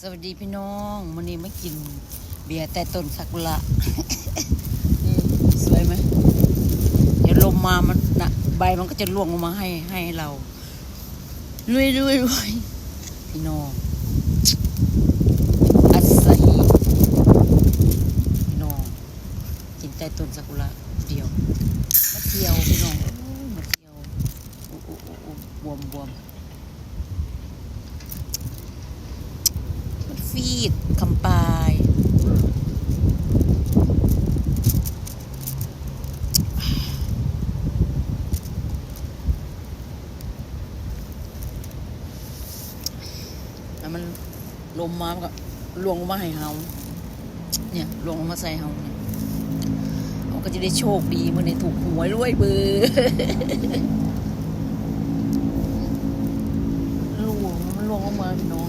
สวัสดีพี่น้องวันนี้ไม่กิน เบียร์แต่ต้นซากุระสวยไหมเดี๋ยวลมมามันนะใบมันก็จะร่วงลงมาให้ให้เราลุยลุยลุยพี่น้องอัศฮีพี่น้องกินแต่ต้นซากุระเดียวมาเที่ยวพี่น้องมาเที่ยวอ้โอ้โอ้โอ้บวมบวม มัน ฟีดคำปลายแล้วมันลมมามันก็ลวงลงมาให้เฮาเนี่ยลวงลงมาใส่เฮาเนี่ยเราก็จะได้โชคดีเมื่อในถูกหวยรวยเบอร์ลวงมันลวงลงมาพี่น้อง